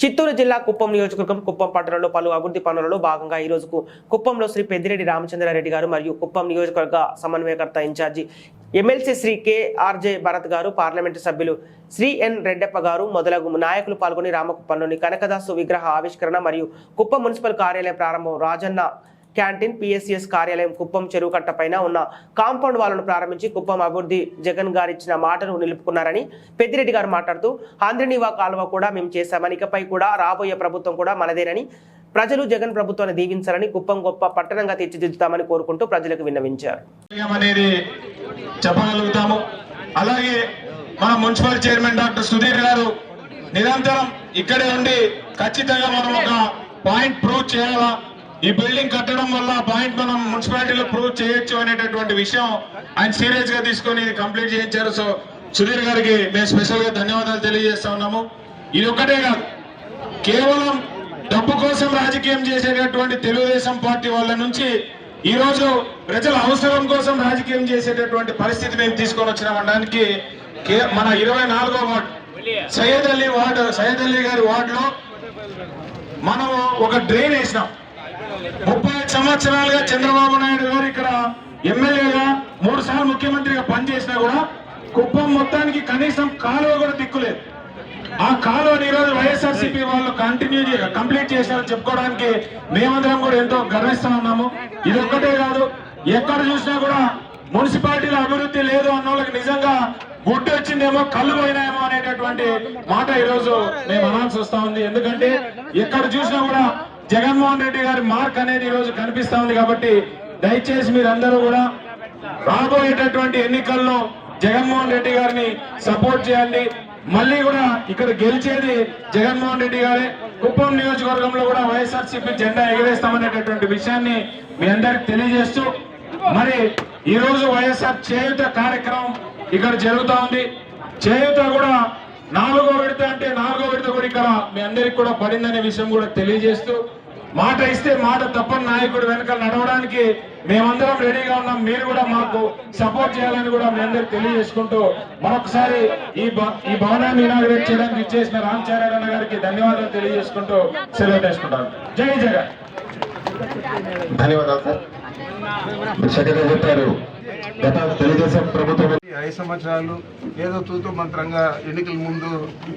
చిత్తూరు జిల్లా కుప్పం నియోజకవర్గం కుప్పం పట్టణంలో పలు అభివృద్ధి పనులలో భాగంగా ఈ రోజుకు కుప్పంలో శ్రీ పెద్దిరెడ్డి రామచంద్రారెడ్డి గారు మరియు కుప్పం నియోజకవర్గ సమన్వయకర్త incharge MLC Shri KRJ Bharat గారు పార్లమెంటు సభ్యులు శ్రీ ఎన్ రెడ్డప్ప గారు మొదలగు నాయకులు పాల్గొని రామకుప్పంలోని కనకదాసు విగ్రహ ఆవిష్కరణ మరియు కుప్పం మున్సిపల్ కార్యాలయ ప్రారంభం రాజన్న క్యాంటీన్ పిఎస్సిఎస్ కార్యాలయం కుప్పం చెరువు కట్ట పైన ఉన్న కాంపౌండ్ వాళ్ళను ప్రారంభించి కుప్పం అభివృద్ధి జగన్ గారు ఇచ్చిన మాటను నిలుపుకున్నారని పెద్దిరెడ్డి గారు మాట్లాడుతూ ఆంధ్రనీవా కాలువ కూడా మేము చేశామని ఇకపై కూడా రాబోయే ప్రభుత్వం కూడా మనదేనని ప్రజలు జగన్ ప్రభుత్వాన్ని దీవించాలని కుప్పం గొప్ప పట్టణంగా తీర్చిదిద్దుతామని కోరుకుంటూ ప్రజలకు విన్నవించారు. అనేది చెప్పగలుగుతాము. అలాగే మన మున్సిపల్ చైర్మన్ డాక్టర్ సుధీర్ గారు నిరంతరం ఇక్కడే ఉండి ఖచ్చితంగా మనం ఒక పాయింట్ ప్రూవ్ చేయాలా? ఈ బిల్డింగ్ కట్టడం వల్ల పాయింట్ మనం మున్సిపాలిటీలో ప్రూవ్ చేయొచ్చు అనేటటువంటి విషయం ఆయన సీరియస్గా తీసుకొని ఇది కంప్లీట్ చేయించారు. సో సుధీర్ గారికి మేము స్పెషల్గా ధన్యవాదాలు తెలియజేస్తా ఉన్నాము. ఇది ఒక్కటే కాదు. కేవలం డబ్బు కోసం రాజకీయం చేసేటటువంటి తెలుగుదేశం పార్టీ వాళ్ళ నుంచి ఈ రోజు ప్రజల అవసరం కోసం రాజకీయం చేసేటటువంటి పరిస్థితి మేము తీసుకొని వచ్చినామనడానికి కే- మన ఇరవై నాలుగో వార్డు సయ్యద్ అలీ వార్డు సయ్యద్ అలీ గారి వార్డులో మనము ఒక డ్రైన్ వేసినాం. ముప్పై సంవత్సరాలుగా చంద్రబాబు నాయుడు గారు ఇక్కడ ఎమ్మెల్యేగా మూడు సార్లు ముఖ్యమంత్రిగా పనిచేసినా కూడా కుప్పం మొత్తానికి కనీసం కాలువ కూడా దిక్కులేదు. ఆ కాలువని ఈరోజు వైఎస్ఆర్సీపీ వాళ్ళు కంటిన్యూ కంప్లీట్ చేశారని చెప్పుకోవడానికి మేమందరం కూడా ఎంతో గర్విస్తా ఉన్నాము. ఇది ఒక్కటే కాదు ఎక్కడ చూసినా కూడా మున్సిపాలిటీలో అభివృద్ధి లేదు అన్న వాళ్ళకి నిజంగా గుడ్డు వచ్చిందేమో కళ్ళు పోయినాయేమో అనేటటువంటి మాట ఈరోజు మేము అనాల్సి వస్తా ఉంది. ఎందుకంటే ఎక్కడ చూసినా కూడా జగన్మోహన్ రెడ్డి గారి మార్క్ అనేది ఈ రోజు కనిపిస్తా ఉంది కాబట్టి దయచేసి మీరందరూ కూడా రాబోయేటటువంటి ఎన్నికల్లో జగన్మోహన్ రెడ్డి గారిని సపోర్ట్ చేయండి. మళ్ళీ కూడా ఇక్కడ గెలిచేది జగన్మోహన్ రెడ్డి గారే. కుప్పం నియోజకవర్గంలో కూడా వైఎస్ఆర్సీపీ జెండా ఎగరేస్తామనేటటువంటి విషయాన్ని మీ అందరికి తెలియజేస్తూ మరి ఈ రోజు వైఎస్ఆర్ చేయుత కార్యక్రమం ఇక్కడ జరుగుతూ ఉంది. చేయుత కూడా నాలుగో విడత అంటే నాలుగో విడత కూడా ఇక్కడ మీ అందరికి కూడా పడిందనే విషయం కూడా తెలియజేస్తూ మాట ఇస్తే మాట తప్పని నాయకుడు వెనక నడవడానికి మేమందరం రెడీగా ఉన్నాం. మీరు కూడా మాకు సపోర్ట్ చేయాలని కూడా మీ అందరికి తెలియజేసుకుంటూ మరొకసారి ఈ ఈ భవనాన్ని ఇనాగ్రేట్ చేయడానికి ఇచ్చేసిన రామ్ గారికి ధన్యవాదాలు తెలియజేసుకుంటూ సెలవు చేసుకుంటాను జై జగన్. ధన్యవాదాలు సార్. చెప్పారు. గత తెలుగుదేశం ప్రభుత్వం ఐదు సంవత్సరాలు ఏదో తూతు మంత్రంగా ఎన్నికల ముందు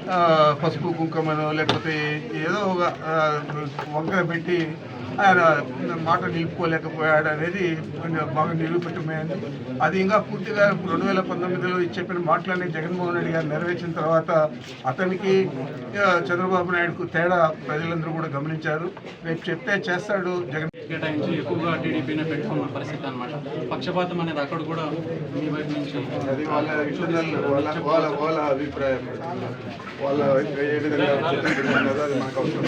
ఆ, పసుపు కుంకుమనో లేకపోతే ఏదో ఒక వంకర పెట్టి ఆయన మాట నిలుపుకోలేకపోయాడు అనేది కొంచెం బాగా నిరూపితమైంది అది ఇంకా పూర్తిగా రెండు వేల పంతొమ్మిదిలో చెప్పిన మాటలన్నీ జగన్మోహన్ రెడ్డి గారు నెరవేర్చిన తర్వాత అతనికి చంద్రబాబు నాయుడుకు తేడా ప్రజలందరూ కూడా గమనించారు. రేపు చెప్తే చేస్తాడు జగన్. కేటాయించి ఎక్కువగా టీడీపీనే పెట్టుకున్న పరిస్థితి అనమాట పక్షపాతం అనేది అక్కడ కూడా మీ వైపు నుంచి అది వాళ్ళ వాళ్ళ వాళ్ళ వాళ్ళ అభిప్రాయం. వాళ్ళ ఏ విధంగా చిత్రీకరించారో అది మనకు అవసరం.